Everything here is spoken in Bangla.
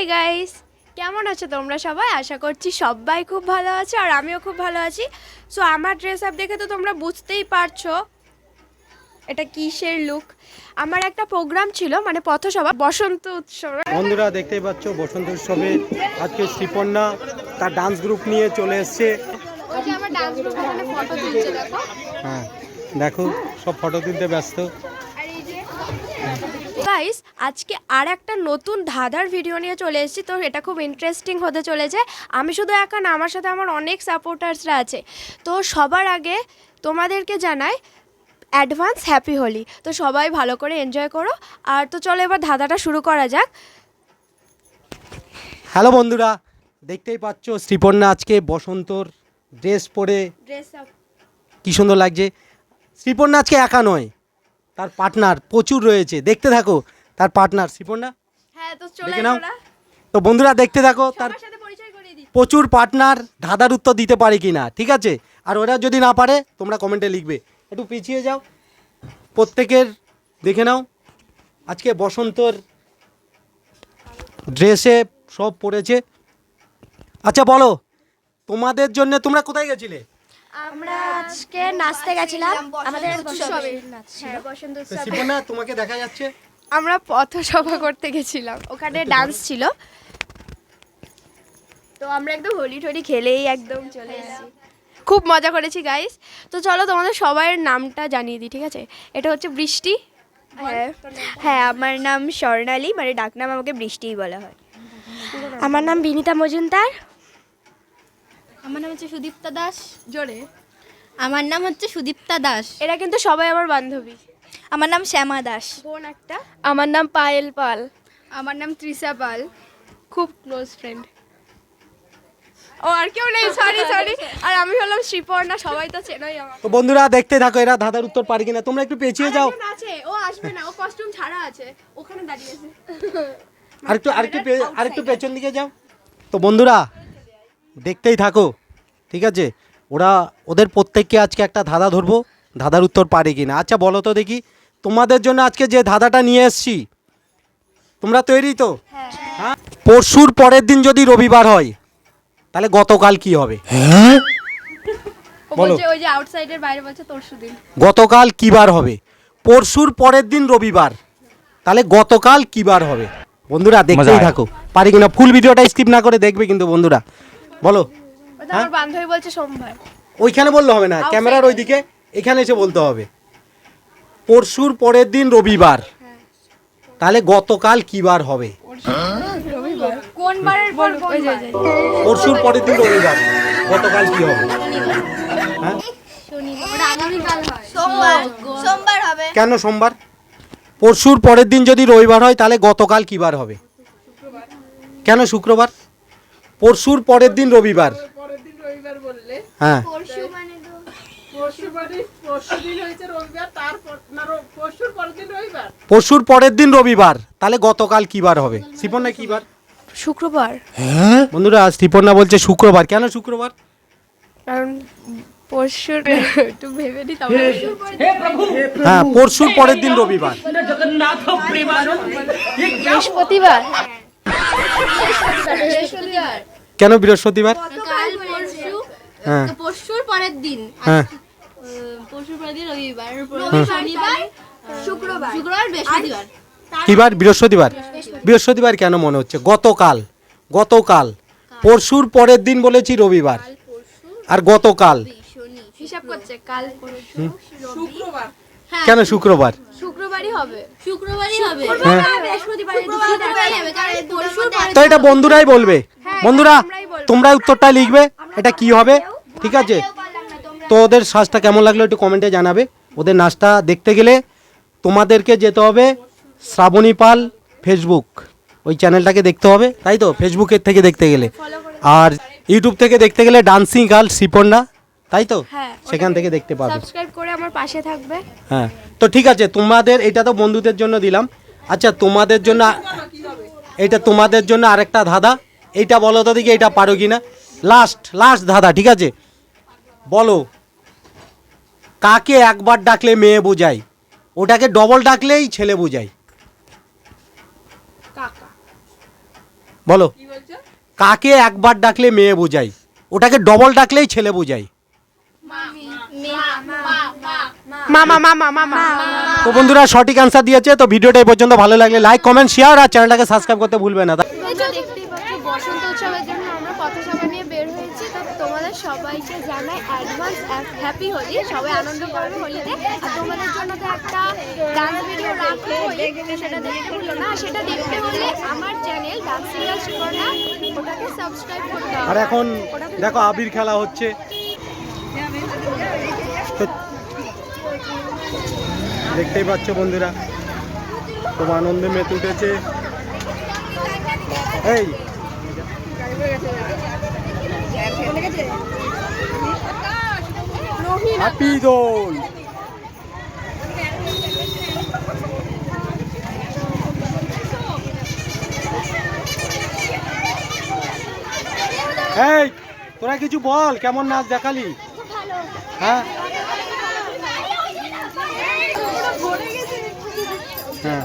হাই গাইস কেমন আছো তোমরা সবাই? আশা করছি সবাই খুব ভালো আছো আর আমিও খুব ভালো আছি। সো আমার ড্রেস আপ দেখে তো তোমরা বুঝতেই পারছ এটা কিসের লুক আমার একটা প্রোগ্রাম ছিল মানে পথসভা বসন্ত উৎসব। বন্ধুরা দেখতেই পাচ্ছ বসন্ত উৎসবে আজকে শ্রীপর্ণা তার ডান্স গ্রুপ নিয়ে চলে এসছে। আমার ডান্স গ্রুপ এখানে ফটো তুলছে দেখো। হ্যাঁ দেখো সব ফটো তুলতে ব্যস্ত। আর এই যে গাইস আজকে আর একটা নতুন ধাঁধার ভিডিও নিয়ে চলে এসেছি। তো এটা খুব ইন্টারেস্টিং হতে চলেছে। আমি শুধু একা না আমার সাথে আমার অনেক সাপোর্টার্সরা আছে। তো সবার আগে তোমাদেরকে জানাই অ্যাডভান্স হ্যাপি হোলি। তো সবাই ভালো করে এনজয় করো। আর তো চলো এবার ধাঁধাটা শুরু করা যাক। হ্যালো বন্ধুরা দেখতেই পাচ্ছ শ্রীপর্ণা আজকে বসন্তর ড্রেস পরে ড্রেস আপ কি সুন্দর লাগছে। শ্রীপর্ণা আজকে একা নয় তার পার্টনার প্রচুর রয়েছে। দেখতে থাকো তার পার্টনার শ্রীপর্ণা হ্যাঁ তো চলে নাও। তো বন্ধুরা দেখতে থাকো তার প্রচুর পার্টনার ধাঁধার উত্তর দিতে পারে কি না ঠিক আছে? আর ওরা যদি না পারে তোমরা কমেন্টে লিখবে। একটু পিছিয়ে যাও। প্রত্যেকের দেখে নাও। আজকে বসন্তর ড্রেসে সব পরেছে। আচ্ছা বলো তোমাদের জন্য তোমরা কোথায় গেছিলে? আমরা আজকে নাচতে গেছিলাম আমাদের উৎসবে হ্যাঁ বসন্ত শিপনা তোমাকে দেখা যাচ্ছে। আমরা পথসভা করতে গেছিলাম। ওখানে ডান্স ছিল। তো আমরা একদম হোলি টোলি খেলেই একদম চলে এসেছি। খুব মজা করেছি গাইস তো চলো তোমাদের সবার নামটা জানিয়ে দিই ঠিক আছে? এটা হচ্ছে বৃষ্টি। হ্যাঁ। হ্যাঁ আমার নাম স্বর্ণালী মানে ডাকনাম আমাকে বৃষ্টিই বলা হয়। আমার নাম বিনিতা মজুমদার। আমার নাম হচ্ছে সুদীপ্তা দাস। জোরে। আমার নাম হচ্ছে সুদীপ্তা দাস। এরা কিন্তু সবাই আমার বান্ধবী। আমার নাম শ্যামা দাস। বোন একটা। আমার নাম পায়েল পাল। আমার নাম তৃষা পাল। খুব ক্লোজ ফ্রেন্ড ও আর কেউ নেই সরি সরি আর আমি হলাম শ্রীপর্ণা সবাই তো চেনই আমার তো বন্ধুরা দেখতে থাকো এরা ধাঁধার উত্তর পারে কিনা। তোমরা একটু পেছিয়ে যাও। আছে ও আসবে না ও কস্টিউম ছাড়া আছে ওখানে দাঁড়িয়ে আছে। আরেকটু আরেকটু পে- আরেকটু পেছন দিকে যাও। তো বন্ধুরা দেখতেই থাকো ঠিক আছে? ওরা ওদের প্রত্যেককে আজকে একটা ধাঁধা ধরবো ধাঁধার উত্তর পারে কি না আচ্ছা বলো তো দেখি তোমাদের জন্য আজকে যে ধাঁধাটা নিয়ে এসছি তোমরা তৈরি তো? হ্যাঁ। পরশুর পরের দিন যদি রবিবার হয় তাহলে গতকাল কি হবে? ও বলো। ওই যে আউটসাইডের বাইরে বলছে তরশু গতকাল কি বার হবে? পরশুর পরের দিন রবিবার তাহলে গতকাল কি বার হবে? বন্ধুরা দেখতেই থাকো। পারি কিনা? ফুল ভিডিওটা স্কিপ না করে দেখবে কিন্তু বন্ধুরা। বলো। ওই আমার বান্ধবী বলছে সোমবার। ওইখানে বললে হবে না ক্যামেরার ওইদিকে। এখানে এসে বলতে হবে। পরশুর পরের দিন রবিবার। তাহলে গতকাল কি বার হবে? কোন বারের পর পরশুর পরের দিন রবিবার। গতকাল কি হবে? হ্যাঁ? সোমবার। সোমবার হবে। কেন সোমবার? পরশুর পরের দিন যদি রবিবার হয় তাহলে গতকাল কি বার হবে? কেন শুক্রবার? পরশুর পরের দিন রবিবার। হ্যাঁ। পরশু তো পরশু পরশু দিন হয়েছে রবিবার তারপর না রো- পরশুর পরের দিন রবিবার? পরশুর পরের দিন রবিবার। তাহলে গতকাল কি বার হবে? শ্রীপর্ণা কি বার শুক্রবার। বন্ধুরা শ্রীপর্ণা বলছে শুক্রবার। কেন শুক্রবার? কারণ পরশুর একটু ভেবে নি হ্যাঁ পরশুর পরের দিন রবিবার। বৃহস্পতিবার। কেন বৃহস্পতিবার? কাল পরশু হ্যাঁ। পরশুর পরের দিন। হ্যাঁ। পরশুর পরের দিন রবিবার। শনিবার শুক্রবার। শুক্রবার বৃহস্পতিবার। কিবার? বৃহস্পতিবার? বৃহস্পতিবার। কেন মনে হচ্ছে? গতকাল গতকাল। পরশুর পরের দিন বলেছি রবিবার। আর গতকাল। হিসাব করছে কাল পরশু শুক্রবার। কেন শুক্রবার? শুক্রবারই হবে। শুক্রবারই হবে। হ্যাঁ। তো এটা বন্ধুরাই বলবে। বন্ধুরা তোমরা উত্তরটা লিখবে এটা কি হবে? ঠিক আছে? তো ওদের সাজটা কেমন লাগল একটু কমেন্টে জানাবে। ওদের নাচটা দেখতে গেলে তোমাদেরকে যেতে হবে শ্রাবণী পাল ফেসবুক ওই চ্যানেলটাকে দেখতে হবে তাই তো? ফেসবুকের থেকে দেখতে গেলে। আর ইউটিউব থেকে দেখতে গেলে ডান্সিং গার্ল শ্রীপর্ণা তাই তো? হ্যাঁ, সেখান থেকে দেখতে পাবে। সাবস্ক্রাইব করে আমার পাশে থাকবে। হ্যাঁ তো ঠিক আছে তোমাদের এটা তো বন্ধুদের জন্য দিলাম। আচ্ছা তোমাদের জন্য এটা তোমাদের জন্য আরেকটা ধাঁধা। এইটা বলো তো দেখি এটা পারো কি না লাস্ট লাস্ট ধাঁধা ঠিক আছে? বলো। কাকে একবার ডাকলে মেয়ে বোঝায়? ওটাকে ডবল ডাকলেই ছেলে বোঝায়। বলো। কাকে একবার ডাকলে মেয়ে বোঝাই ওটাকে ডবল ডাকলেই ছেলে বোঝাই মামা মামা মামা তো বন্ধুরা সঠিক অ্যান্সার দিয়েছে তো ভিডিওটা এই পর্যন্ত ভালো লাগলে লাইক কমেন্ট শেয়ার আর চ্যানেলটাকে সাবস্ক্রাইব করতে ভুলবে না। বসন্ত উৎসবের জন্য আমরা নিয়ে বের হয়েছি। তো তোমাদের সবাইকে জানাই অ্যাডভান্স হ্যাপি হোলি সবাই আনন্দ করবে হোলিতে। আর তোমাদের জন্য তো একটা ডান্স ভিডিও রাখব সেটা দেখতে ভুলো না। সেটা দেখতে হলে আমার চ্যানেল ডান্সিং ওটাকে সাবস্ক্রাইব করতে আর এখন দেখো আবির খেলা হচ্ছে। দেখতেই পাচ্ছ বন্ধুরা খুব আনন্দে মেতে উঠেছে। এই! হ্যাপি দোল! এই তোরা কিছু বল কেমন নাচ দেখালি? হ্যাঁ? হ্যাঁ।